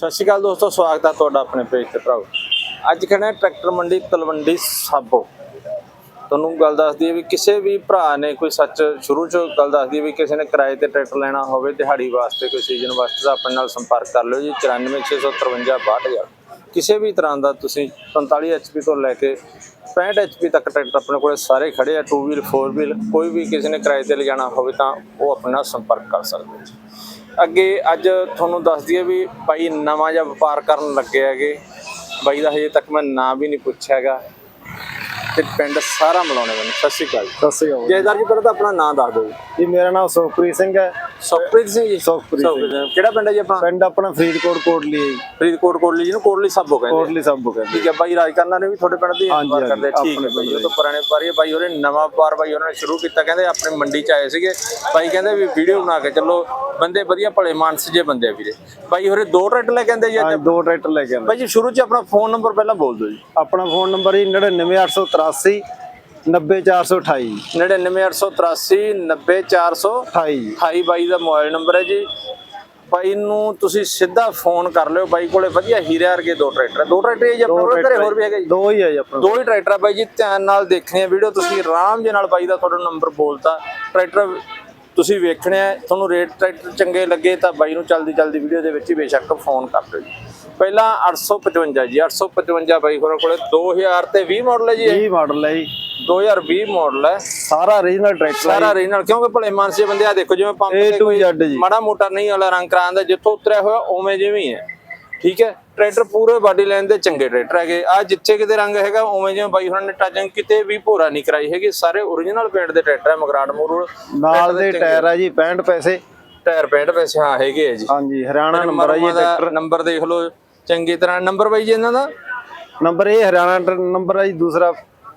ਸਤਿ ਸ਼੍ਰੀ ਅਕਾਲ ਦੋਸਤੋ, ਸਵਾਗਤ ਹੈ ਤੁਹਾਡਾ ਆਪਣੇ ਪੇਜ ਤੇ ਭਰਾਓ। ਅੱਜ ਖੜੇ ਟਰੈਕਟਰ ਮੰਡੀ ਤਲਵੰਡੀ ਸਾਬੋ। ਤੁਹਾਨੂੰ ਗੱਲ ਦੱਸਦੀ ਹੈ ਵੀ ਕਿਸੇ ਵੀ ਭਰਾ ਨੇ ਕੋਈ ਸੱਚ ਸ਼ੁਰੂ ਚ ਗੱਲ ਦੱਸਦੀ ਹੈ ਵੀ ਕਿਸੇ ਨੇ ਕਿਰਾਏ ਤੇ ਟਰੈਕਟਰ ਲੈਣਾ ਹੋਵੇ, ਦਿਹਾੜੀ ਵਾਸਤੇ, ਕੋਈ ਸੀਜ਼ਨ ਵਾਸਤੇ, ਤਾਂ ਆਪਣੇ ਨਾਲ ਸੰਪਰਕ ਕਰ ਲਿਓ ਜੀ 94653 ਕਿਸੇ ਵੀ ਤਰ੍ਹਾਂ ਦਾ ਤੁਸੀਂ 45 HP ਤੋਂ ਲੈ ਕੇ 65 HP ਤੱਕ ਟਰੈਕਟਰ ਆਪਣੇ ਕੋਲੇ ਸਾਰੇ ਖੜੇ ਆ 2 ਵੀਲ 4 ਵੀਲ ਕੋਈ ਵੀ ਕਿਸੇ ਨੇ ਕਿਰਾਏ ਤੇ ਲਿਜਾਣਾ ਹੋਵੇ ਤਾਂ ਉਹ ਆਪਣੇ ਨਾਲ ਸੰਪਰਕ ਕਰ ਸਕਦੇ ਜੀ। ਅੱਗੇ ਅੱਜ ਤੁਹਾਨੂੰ ਦੱਸ ਦਈਏ ਵੀ ਬਾਈ ਨਵਾਂ ਜਿਹਾ ਵਪਾਰ ਕਰਨ ਲੱਗੇ ਹੈਗੇ। ਬਾਈ ਦਾ ਹਜੇ ਤੱਕ ਮੈਂ ਨਾਂ ਵੀ ਨਹੀਂ ਪੁੱਛਿਆ ਹੈਗਾ। ਤੇ ਪਿੰਡ ਸਾਰਾ ਮਿਲਾਉਣੇ ਮੈਨੂੰ ਸਤਿ ਸ਼੍ਰੀ ਅਕਾਲ ਸਤਿ ਸ਼੍ਰੀ ਅਕਾਲ। ਜੈਦਾਰ ਜੀ ਪਹਿਲਾਂ ਤਾਂ ਆਪਣਾ ਨਾਂ ਦੱਸ ਦਿਓ ਜੀ। ਮੇਰਾ ਨਾਮ ਸੁਖਪ੍ਰੀਤ ਸਿੰਘ ਹੈ। ਸੁਖਪ੍ਰੀਤ ਸਿੰਘ ਜੀ? ਸੁਖਪ੍ਰੀਤ ਸਿੰਘ। ਕਿਹੜਾ ਪਿੰਡ ਹੈ ਜੀ ਆਪਣਾ? ਪਿੰਡ ਆਪਣਾ ਫਰੀਦਕੋਟ ਕੋਟਲੀ ਹੈ। ਫਰੀਦਕੋਟ ਕੋਟਲੀ ਜੀ ਨੂੰ ਕੋਟਲੀ ਸਾਬੋ ਕਹਿੰਦੇ। ਕੋਟਲੀ ਸਭ ਕਹਿੰਦੇ ਠੀਕ ਹੈ ਬਾਈ ਰਾਜਕਰਨਾ ਨੇ ਵੀ ਤੁਹਾਡੇ ਪਿੰਡ ਦੀ ਹਾਂਜੀ, ਕਰਦੇ ਠੀਕ ਹੈ ਬਾਈ ਉਹ ਤੋਂ ਪੁਰਾਣੇ ਵਪਾਰੀ ਆ। ਬਾਈ ਉਹਨੇ ਨਵਾਂ ਵਪਾਰ ਬਾਈ ਉਹਨਾਂ ਨੇ ਸ਼ੁਰੂ ਕੀਤਾ। ਕਹਿੰਦੇ ਆਪਣੇ ਮੰਡੀ ਚ ਆਏ ਸੀਗੇ। ਬਾਈ ਕਹਿੰਦੇ ਵੀ ਵੀਡੀਓ ਬਣਾ ਕੇ ਚੱਲੋ। ਬੰਦੇ ਵਧੀਆ ਭਲੇ ਮਾਨਸ ਜੇ ਬੰਦੇ ਵੀਰੇ। ਬਾਈ ਹੋਰੇ ਦੋ ਟਰੈਕਟਰ ਲੈ ਕੇ ਆਂਦੇ ਜੀ ਦੋ ਟਰੈਕਟਰ ਲੈ ਕੇ ਆਂਦੇ ਬਾਈ ਜੀ ਸ਼ੁਰੂ ਚ ਆਪਣਾ ਫੋਨ ਨੰਬਰ ਪਹਿਲਾਂ ਬੋਲ ਦਿਓ ਜੀ। ਆਪਣਾ ਫੋਨ ਨੰਬਰ ਜੀ 99883 90428 99883 90400 28 ਜੀ। 28 ਬਾਈ ਦਾ ਮੋਬਾਈਲ ਨੰਬਰ ਹੈ ਜੀ। ਬਾਈ ਨੂੰ ਤੁਸੀਂ ਸਿੱਧਾ ਫੋਨ ਕਰ ਲਿਓ। ਬਾਈ ਕੋਲੇ ਵਧੀਆ ਹੀਰੇ ਵਰਗੇ ਦੋ ਟਰੈਕਟਰ ਆ। ਦੋ ਟਰੈਕਟਰ ਹੀ ਜੀ ਆਪਣੇ ਘਰੇ ਹੋਰ ਵੀ ਹੈਗੇ ਜੀ। ਦੋ ਹੀ ਹੈ ਜੀ ਆਪਣਾ ਦੋ ਹੀ ਟਰੈਕਟਰ ਆ ਬਾਈ ਜੀ। ਧਿਆਨ ਨਾਲ ਦੇਖਣੀ ਹੈ ਵੀਡੀਓ। ਤੁਸੀਂ ਆਰਾਮ ਦੇ ਨਾਲ ਬਾਈ ਦਾ ਤੁਹਾਡਾ ਨੰਬਰ ਬੋਲਤਾ। ਟਰੈਕਟਰ ਤੁਸੀਂ ਵੇਖਣਾ ਹੈ ਤੁਹਾਨੂੰ ਰੇਟ ਟਰੈਕਟਰ ਚੰਗੇ ਲੱਗੇ ਤਾਂ ਬਾਈ ਨੂੰ ਜਲਦੀ ਜਲਦੀ ਵੀਡੀਓ ਦੇ ਵਿੱਚ ਹੀ ਬੇਸ਼ੱਕ ਫੋਨ ਕਰ ਦਿਓ ਜੀ। ਪਹਿਲਾਂ 855 ਜੀ 855 ਬਾਈ ਹੋਰਾਂ ਕੋਲੇ 2000 ਤੇ 20 ਮਾਡਲ ਹੈ ਜੀ ਇਹ? ਜੀ ਮਾਡਲ ਹੈ ਜੀ। 2020 ਮਾਡਲ ਹੈ। ਸਾਰਾ origignal ਟਰੈਕਟਰ ਹੈ ਸਾਰਾ ਰੀਜਨਲ ਕਿਉਂਕਿ ਭਲੇ ਮਾਨਸੇ ਬੰਦੇ ਆ ਦੇਖੋ ਜਿਵੇਂ ਪੰਪ ਤੇ ਕੋਈ। ਮਾੜਾ ਮੋਟਾ ਨਹੀਂ ਵਾਲਾ ਰੰਗ ਕਰਾਉਂਦਾ ਜਿੱਥੋਂ ਉਤਰਿਆ ਹੋਇਆ ਉਵੇਂ ਜਿਵੇਂ ਹੀ ਹੈ। ਠੀਕ ਹੈ? ਟਰੈਕਟਰ ਪੂਰੇ ਬਾਡੀ ਲਾਈਨ ਦੇ ਚੰਗੇ ਟਰੈਕਟਰ ਹੈਗੇ। ਆ ਜਿੱਥੇ ਕਿਤੇ ਰੰਗ ਹੈਗਾ ਉਵੇਂ ਜਿਵੇਂ ਬਾਈ ਹੋਰਾਂ ਨੇ ਟਾਜਿੰਗ ਕਿਤੇ ਵੀ ਭੋਰਾ ਨਹੀਂ ਕਰਾਈ ਹੈਗੀ। ਸਾਰੇ origignal ਪੇਂਟ ਦੇ ਟਰੈਕਟਰ ਹੈ ਮਗਰਾਟ ਮੋਰੂ ਨਾਲ ਦੇ ਟਾਇਰ ਹੈ ਜੀ 65 ਪੈਸੇ। ਟਾਇਰ ਪੇਂਟ ਵੈਸੇ ਹਾਂ ਹੈਗੇ ਆ ਜੀ। ਹਾਂਜੀ ਹਰਿਆਣਾ ਨੰਬਰ ਹੈ ਜੀ ਟਰੈਕਟਰ ਨੰਬਰ ਦੇਖ ਲਓ। ਚੰਗੀ ਤਰ੍ਹਾਂ ਨੰਬਰ ਬਾਈ ਜੀ ਇਹਨਾਂ ਦਾ? ਨੰਬਰ ਇਹ ਹਰਿਆਣਾ ਨੰਬਰ ਹੈ ਜੀ ਦੂਸਰਾ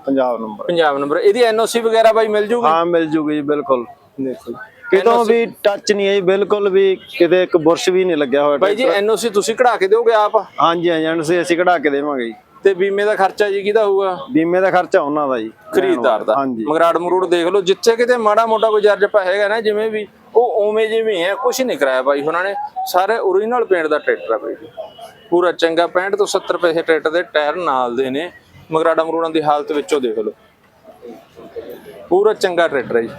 ਪੰਜਾਬ ਨੰਬਰ ਪੰਜਾਬ ਨੰਬਰ। ਇਹਦੀ ਐਨਓਸੀ ਵਗੈਰਾ ਬਾਈ ਮਿਲ ਜੂਗੀ? ਹਾਂ ਮਿਲ ਜੂਗੀ ਜੀ ਬਿਲਕੁਲ। ਦੇਖੋ ਕਿਤੋਂ ਵੀ ਟੱਚ ਨਹੀਂ ਹੈ ਜੀ ਬਿਲਕੁਲ ਵੀ ਕਿਤੇ ਇੱਕ ਬੁਰਸ਼ ਵੀ ਨਹੀਂ ਲੱਗਿਆ ਹੋਇਆ ਬਾਈ ਜੀ ਐਨਓਸੀ ਤੁਸੀਂ ਕਢਾ ਕੇ ਦਿਓਗੇ ਆਪ? ਹਾਂਜੀ ਹਾਂਜੀ ਅਸੀਂ ਕਢਾ ਕੇ ਦੇਵਾਂਗੇ ਜੀ। ਤੇ ਬੀਮੇ ਦਾ ਖਰਚਾ ਜੀ ਕਿਹਦਾ ਹੋਊਗਾ? ਬੀਮੇ ਦਾ ਖਰਚਾ ਉਹਨਾਂ ਦਾ ਜੀ ਖਰੀਦਦਾਰ ਦਾ। ਹਾਂਜੀ। ਮਗਰਾੜ ਮਰੂੜ ਦੇਖ ਲਓ ਜਿੱਥੇ ਕਿਤੇ ਮਾੜਾ ਮੋਟਾ ਕੋਈ ਜਰਜਪਾ ਹੈਗਾ ਨਾ ਜਿਵੇਂ ਵੀ ਉਹ ਉਵੇਂ ਜਿਵੇਂ ਹੈ ਕੁਝ ਨਹੀਂ ਕਰਾਇਆ ਬਾਈ ਉਹਨਾਂ ਨੇ। ਸਾਰੇ ਓਰੀਜਨਲ ਪੇਂਟ ਦਾ ਟਰੈਕਟਰ ਆ ਬਾਈ ਜੀ। ਪੂਰਾ ਚੰਗਾ 65 ਤੋਂ 70 ਪੈਸੇ ਟਰੈਕਟਰ ਦੇ ਟਾਇਰ ਨਾਲ ਦੇ ਨੇ। ਮਗਰਾੜਾ ਮਰੂੜਾਂ ਦੀ ਹਾਲਤ ਵਿੱਚੋਂ ਦੇਖ ਲਓ। ਪੂਰਾ ਚੰਗਾ ਟਰੈਕਟਰ ਹੈ ਜੀ।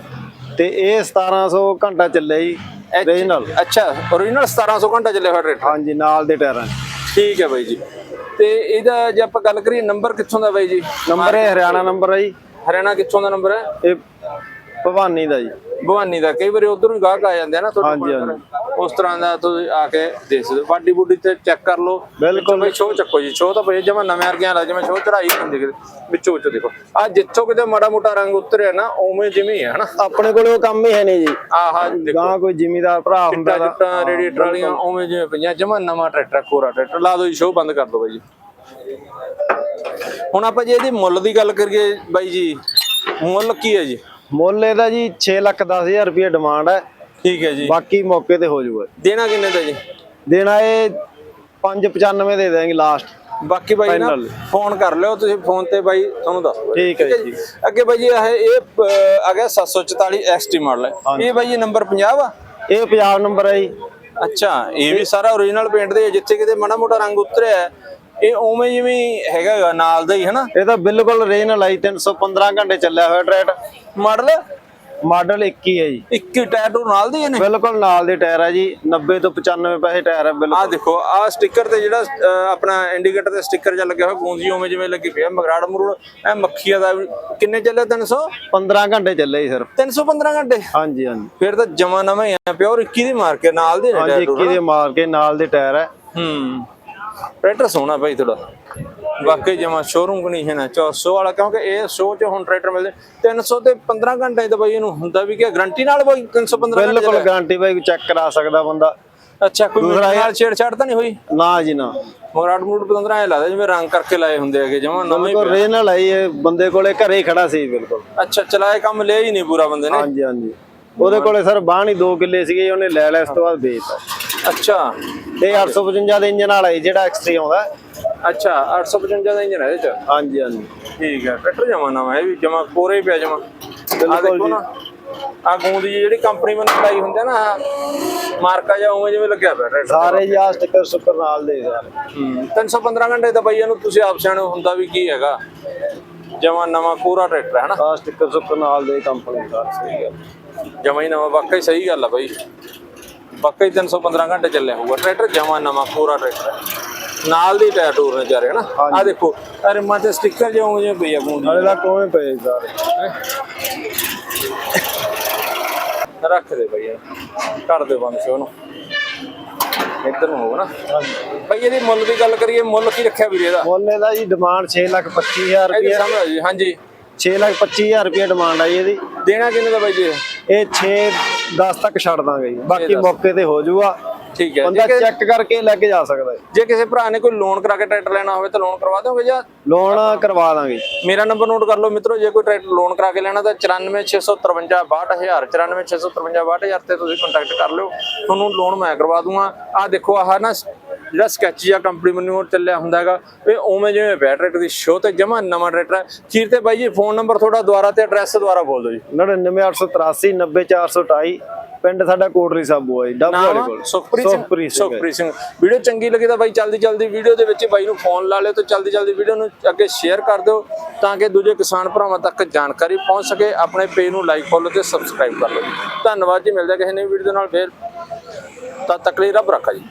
ਤੇ ਇਹ 1700 ਘੰਟਾ ਚੱਲਿਆ ਜੀ ਓਰੀਜਨਲ ਅੱਛਾ ਓਰੀਜਨਲ 1700 ਘੰਟਾ ਚੱਲਿਆ ਹੋਇਆ ਟਰੈਕਟਰ? ਹਾਂਜੀ ਨਾਲ ਦੇ ਟਾਇਰਾਂ। ਠੀਕ ਹੈ ਬਾਈ ਜੀ। ਤੇ ਇਹਦਾ ਜੇ ਆਪਾਂ ਗੱਲ ਕਰੀਏ ਨੰਬਰ ਕਿੱਥੋਂ ਦਾ ਬਾਈ ਜੀ? ਨੰਬਰ ਇਹ ਹਰਿਆਣਾ ਨੰਬਰ ਹੈ ਜੀ। ਹਰਿਆਣਾ ਕਿੱਥੋਂ ਦਾ ਨੰਬਰ ਹੈ? ਇਹ ਭਵਾਨੀ ਦਾ ਜੀ। ਭਵਾਨੀ ਦਾ। ਕਈ ਵਾਰੀ ਉਧਰੋਂ ਹੀ ਗਾਹਕ ਆ ਜਾਂਦੇ ਆ ਨਾ ਤੁਹਾਡੇ ਹਾਂਜੀ, ਕੋਲ। ਉਸ ਤਰ੍ਹਾਂ ਦਾ ਤੁਸੀਂ ਆ ਕੇ ਦੇਖ ਸਕਦੇ ਬਾਡੀ ਬੁੱਡੀ ਤੇ ਚੈੱਕ ਕਰ ਲਓ। ਬਿਲਕੁਲ। ਬਈ ਸ਼ੋਅ ਚੱਕੋ ਜੀ। ਸ਼ੋਅ ਤਾਂ ਭਈ ਜਮਾ ਨਵੇਂ ਵਰਗਿਆਂ ਲੱਗ ਜਿਵੇਂ ਸ਼ੋਅ ਚੜਾਈ ਹੁੰਦੀ ਕਿਤੇ ਵਿੱਚੋਂ ਵਿੱਚੋਂ ਦੇਖੋ। ਆ ਜਿੱਥੋਂ ਕਿਤੇ ਮਾੜਾ ਮੋਟਾ ਰੰਗ ਉਤਰਿਆ ਨਾ ਉਵੇਂ ਜਿਵੇਂ ਹੀ ਹਨਾ? ਆਪਣੇ ਕੋਲ ਉਹ ਕੰਮ ਹੀ ਹੈ ਨਹੀਂ ਜੀ। ਆਹ ਦੇਖੋ। ਗਾਂ ਕੋਈ ਜ਼ਿਮੀਦਾਰ ਭਰਾ ਹੁੰਦਾ ਤਾਂ ਟੁੱਟਾ ਰੇਡੀਏਟਰ ਵਾਲੀਆਂ ਉਵੇਂ ਜਿਵੇਂ ਪਈਆਂ। ਜਮਾ ਨਵਾਂ ਟਰੈਕਟਰ ਕੋਰਾ ਟਰੈਕਟਰ। ਲਾ ਦਿਓ ਜੀ ਸ਼ੋਅ ਬੰਦ ਕਰ ਦਿਓ ਬਾਈ ਜੀ। ਹੁਣ ਆਪਾਂ ਜੇ ਇਹਦੀ ਮੁੱਲ ਦੀ ਗੱਲ ਕਰੀਏ ਬਾਈ ਜੀ ਮੁੱਲ ਕੀ ਹੈ ਜੀ? ਮੁੱਲ ਇਹਦਾ ਜੀ 6 ਲੱਖ 10000 ਰੁਪਏ ਡਿਮਾਂਡ ਹੈ। ਠੀਕ ਹੈ ਜੀ। ਬਾਕੀ ਮੌਕੇ ਤੇ ਹੋ ਜਾਊਗਾ ਦੇਣਾ ਕਿੰਨੇ ਦਾ ਜੀ? ਦੇਣਾ ਇਹ 595 ਦੇ ਦੇਵਾਂਗੇ ਲਾਸਟ ਬਾਕੀ ਬਾਈ ਨਾ। ਫੋਨ ਕਰ ਲਿਓ ਤੁਸੀਂ ਫੋਨ ਤੇ ਬਾਈ ਤੁਹਾਨੂੰ ਦੱਸ ਠੀਕ ਹੈ ਜੀ। ਅੱਗੇ ਬਾਈ ਇਹ ਇਹ ਆ ਗਿਆ 744 ਐਕਸਟੀ ਮਾਡਲ ਹੈ। ਇਹ ਬਾਈ ਜੀ ਨੰਬਰ 50 ਆ ਇਹ ਪੰਜਾਬ ਨੰਬਰ ਹੈ ਜੀ। ਅੱਛਾ ਇਹ ਵੀ ਸਾਰਾ ਓਰੀਜਨਲ ਪੇਂਟ ਦੇ ਜਿੱਥੇ ਕਿਤੇ ਮਾੜਾ ਮੋਟਾ ਰੰਗ ਉਤਰਿਆ ਇਹ ਉਵੇਂ ਜਿਵੇਂ ਹੈਗਾ ਨਾਲ ਦਾ ਹੀ ਹਨਾ? ਇਹ ਤਾਂ ਬਿਲਕੁਲ ਓਰੀਜਨਲ ਹੈ ਜੀ, 315 ਘੰਟੇ ਚੱਲਿਆ ਹੋਇਆ ਟਰੈਕਟਰ ਮਾਡਲ ਮਾਡਲ 21 ਹੈ ਜੀ। 21 ਟਾਇਰ ਤੋਂ ਨਾਲ ਦੇ ਨੇ? ਬਿਲਕੁਲ ਨਾਲ ਦੇ ਟਾਇਰ ਹੈ ਜੀ 90 ਤੋਂ 95 ਪੈਸੇ ਟਾਇਰ ਆ ਬਿਲਕੁਲ। ਦੇਖੋ ਆ ਸਟicker ਤੇ ਜਿਹੜਾ ਆਪਣਾ ਇੰਡੀਕੇਟਰ ਤੇ ਸਟicker ਜਿਹਾ ਲੱਗਿਆ ਹੋਇਆ ਗੂੰਜੀ ਉਵੇਂ ਜਿਵੇਂ ਲੱਗੀ ਪਿਆ ਮਗਰਾੜ ਮਰੂੜ ਐ ਮੱਖੀਆ ਦਾ ਕਿੰਨੇ ਚੱਲੇ? 300 15 ਘੰਟੇ ਚੱਲੇ ਜੀ ਸਿਰਫ। 315 ਘੰਟੇ? ਹਾਂਜੀ ਹਾਂਜੀ। ਫਿਰ ਤਾਂ ਜਮਾ ਨਵਾਂ ਹੀ ਆ ਪਿਓਰ 21 ਦੀ ਮਾਰ ਕੇ ਨਾਲ ਦੇ ਨੇ ਹਾਂਜੀ ਟਾਇਰ 21 ਦੇ ਮਾਰ ਕੇ ਨਾਲ ਦੇ ਟਾਇਰ ਹੈ ਹੂੰ। ਟਰੈਕਟਰ ਸੋਹਣਾ ਭਾਈ ਥੋੜਾ ਵਾਕਈ ਜਮਾ ਸ਼ੋਰੂਮ ਕੰਡੀਸ਼ਨ ਹੈ 400 ਵਾਲਾ ਕਿਉਂਕਿ ਇਹ ਸ਼ੋ ਚ ਹੁਣ ਟਰੈਕਟਰ ਮਿਲਦੇ 300 ਤੇ 15 ਘੰਟੇ ਤਾਂ ਬਾਈ ਇਹਨੂੰ ਹੁੰਦਾ ਵੀ ਕਿ ਗਾਰੰਟੀ ਨਾਲ ਬਾਈ 315 ਘੰਟੇ ਬਿਲਕੁਲ ਗਾਰੰਟੀ ਬਾਈ ਚੈੱਕ ਕਰਾ ਸਕਦਾ ਬੰਦਾ। ਅੱਛਾ ਕੋਈ ਮੇਰੇ ਨਾਲ ਛੇੜਛਾੜ ਤਾਂ ਨਹੀਂ ਹੋਈ? ਨਾ ਜੀ ਨਾ। ਮਗਰਾਟ ਮੂਡ 15 ਐ ਲੱਗਦਾ ਜਿਵੇਂ ਰੰਗ ਕਰਕੇ ਲਾਏ ਹੁੰਦੇ ਹੈਗੇ ਜਮਾ ਨਵੇਂ ਬਿਲਕੁਲ ਓਰੀਜਨਲ ਹੈ ਜੀ, ਇਹ ਬੰਦੇ ਕੋਲੇ ਘਰੇ ਹੀ ਖੜਾ ਸੀ ਬਿਲਕੁਲ। ਅੱਛਾ ਚਲਾਏ ਕੰਮ ਲਿਆ ਹੀ ਨਹੀਂ ਪੂਰਾ ਬੰਦੇ ਨੇ। ਹਾਂਜੀ ਹਾਂਜੀ। ਉਹਦੇ ਕੋਲੇ ਸਰ ਨਹੀਂ 2 ਕਿੱਲੇ ਸੀਗੇ ਉਹਨੇ ਲੈ ਲਿਆ ਇਸ ਤੋਂ ਬਾਅਦ ਵੇਚਤਾ। ਅੱਛਾ। ਇਹ 855 ਦੇ ਇੰਜਨ ਵਾਲਾ ਹੈ ਜਿਹੜਾ ਐਕਸਟਰੀ ਆਉਂਦਾ। ਅੱਛਾ 855 ਦਾ ਇੰਜਨ ਹੈ ਇਹਦੇ ਚ? ਹਾਂਜੀ ਹਾਂਜੀ। ਠੀਕ ਹੈ ਟਰੈਕਟਰ ਜਮਾ ਨਵਾਂ ਇਹ ਵੀ ਜਮਾ ਕੋਰੇ ਹੀ ਪਿਆ ਜਮਾ। ਆ ਦੇਖੋ ਨਾ ਆ ਗੂੰਦ ਜੀ ਜਿਹੜੀ ਕੰਪਨੀ ਵੱਲੋਂ ਲਾਈ ਹੁੰਦੀ ਨਾ ਮਾਰਕਾ ਜਾਂ ਉਵੇਂ ਜਿਵੇਂ ਲੱਗਿਆ ਪਿਆ ਟਰੈਕਟਰ। ਸਾਰੇ ਜੀ ਆ ਸਟicker ਸੁੱਕਰ ਨਾਲ ਦੇ ਸਾਰੇ। ਹੂੰ 315 ਘੰਟੇ ਤਾਂ ਬਾਈ ਇਹਨੂੰ ਤੁਸੀਂ ਆਪ ਸਿਆਣੇ ਹੁੰਦਾ ਵੀ ਕੀ ਹੈਗਾ। ਜਮਾ ਨਵਾਂ ਕੋਰਾ ਟਰੈਕਟਰ ਹੈ ਨਾ। ਆ ਸਟicker ਸੁੱਕਰ ਨਾਲ ਦੇ ਕੰਪਨੀ ਦਾ ਸਹੀ ਗੱਲ। ਜਮਾ ਹੀ ਨਵਾਂ ਵਾਕਈ ਸਹੀ ਗੱਲ ਆ ਬਾਈ। ਵਾਕਈ 315 ਘੰਟੇ ਚੱਲਿਆ ਹੋਊਗਾ। ਟਰੈਕਟਰ ਜਮਾ ਨਵਾਂ ਕੋਰਾ ਟਰੈਕਟਰ। ਹੈ। ਨਾਲ ਦੀ ਟਾਇਰ ਟੂਰ ਨੇ ਚਾਰੇ ਹਨਾ? ਆ ਦੇਖੋ ਅਰੇ ਮਾ ਤੇ ਸਟicker ਜਿਹਾ ਉਵੇਂ ਜਿਹਾ ਪਈ ਆ ਗੂੰਦੀ ਨਾਲੇ ਦਾ ਕੋਵੇਂ ਪਏ ਸਾਰੇ। ਰੱਖ ਦੇ ਬਾਈ। ਕਰ ਦੇ ਬੰਦ ਸ਼ੋ ਨੂੰ। ਇੱਧਰ ਨੂੰ ਹੋਊ ਨਾ। ਬਾਈ ਇਹਦੀ ਮੁੱਲ ਦੀ ਗੱਲ ਕਰੀਏ ਮੁੱਲ ਕੀ ਰੱਖਿਆ ਵੀਰੇ ਇਹਦਾ? ਮੁੱਲ ਇਹਦਾ ਜੀ ਡਿਮਾਂਡ 6 ਲੱਖ 25000 ਇਹਦੀ ਰੁਪਏ ਸਮਝ ਜੀ ਹਾਂਜੀ। 6 ਲੱਖ 25000 ਰੁਪਏ ਡਿਮਾਂਡ ਆ ਜੀ ਇਹਦੀ। ਦੇਣਾ ਕਿੰਨੇ ਦਾ ਬਾਈ ਜੀ ਇਹ? ਇਹ 6 10 ਤੱਕ ਛੱਡ ਦਾਂਗੇ ਜੀ। ਬਾਕੀ। ਮੌਕੇ ਤੇ ਹੋ ਜਾਊਗਾ। ਠੀਕ ਹੈ। ਬੰਦਾ ਚੈੱਕ ਕਰਕੇ ਲੈ ਕੇ ਜਾ ਸਕਦਾ ਹੈ। ਜੇ ਕਿਸੇ ਭਰਾ ਨੇ ਕੋਈ ਲੋਨ ਕਰਾ ਕੇ ਟਰੈਕਟਰ ਲੈਣਾ ਹੋਵੇ ਤਾਂ ਲੋਨ ਕਰਵਾ ਦੋਗੇ ਜਾਂ ਲੋਨ ਕਰਵਾ ਦਾਂਗੇ। ਮੇਰਾ ਨੰਬਰ ਨੋਟ ਕਰ ਲਓ ਮਿੱਤਰੋ ਜੇ ਕੋਈ ਟਰੈਕਟਰ ਲੋਨ ਕਰਾ ਕੇ ਲੈਣਾ ਤਾਂ 94653 62000 94653 62000 ਤੇ ਤੁਸੀਂ ਕੰਟੈਕਟ ਕਰ ਲਿਓ। ਤੁਹਾਨੂੰ ਲੋਨ ਮੈਂ ਕਰਵਾ ਦੂੰਗਾ। ਆਹ ਦੇਖੋ ਆਹ ਨਾ ਜਿਹੜਾ ਸਕੈਚ ਜਾਂ ਕੰਪਨੀ ਮੈਨੂੰ ਚੱਲਿਆ ਹੁੰਦਾ ਹੈਗਾ ਇਹ ਉਵੇਂ ਜਿਵੇਂ ਪਿਆ ਟਰੈਕਟਰ ਦੀ ਸ਼ੋ ਤੇ ਜਮਾ ਨਵਾਂ ਟਰੈਕਟਰ ਹੈ। ਚੀਰ ਤੇ ਬਾਈ ਜੀ ਫੋਨ ਨੰਬਰ ਤੁਹਾਡਾ ਦੁਆਰਾ ਤੇ ਐਡਰੈਸ ਦੁਆਰਾ ਬੋਲ ਦਿਓ ਜੀ। 99883 90428 ਪਿੰਡ ਸਾਡਾ ਕੋਟਰੀ ਸਾਬੂ ਹੈ ਜੀ ਡੱਬ ਵਾਲੇ ਕੋਲ। ਸੁਖਪ੍ਰੀਤ ਸਿੰਘ। ਸੁਖਪ੍ਰੀਤ ਸਿੰਘ ਹੈ। ਸੁਖਪ੍ਰੀਤ ਸਿੰਘ। ਵੀਡੀਓ ਚੰਗੀ ਲੱਗੀ ਤਾਂ ਬਾਈ ਜਲਦੀ ਜਲਦੀ ਵੀਡੀਓ ਦੇ ਵਿੱਚ ਬਾਈ ਨੂੰ ਫੋਨ ਲਾ ਲਿਓ ਤੇ ਜਲਦੀ ਜਲਦੀ ਵੀਡੀਓ ਨੂੰ ਅੱਗੇ ਸ਼ੇਅਰ ਕਰ ਦਿਓ ਤਾਂ ਕਿ ਦੂਜੇ ਕਿਸਾਨ ਭਰਾਵਾਂ ਤੱਕ ਜਾਣਕਾਰੀ ਪਹੁੰਚ ਸਕੇ। ਆਪਣੇ ਪੇਜ ਨੂੰ ਲਾਈਕ ਫੋਲੋ ਤੇ ਸਬਸਕ੍ਰਾਈਬ ਕਰ ਲਓ। ਧੰਨਵਾਦ ਜੀ ਮਿਲਦੇ ਕਿਸੇ ਨਵੀਂ ਵੀਡੀਓ ਦੇ ਨਾਲ ਫੇਰ। ਤਦ ਤੱਕ ਲਈ ਰੱਬ ਰੱਖਾ ਜੀ।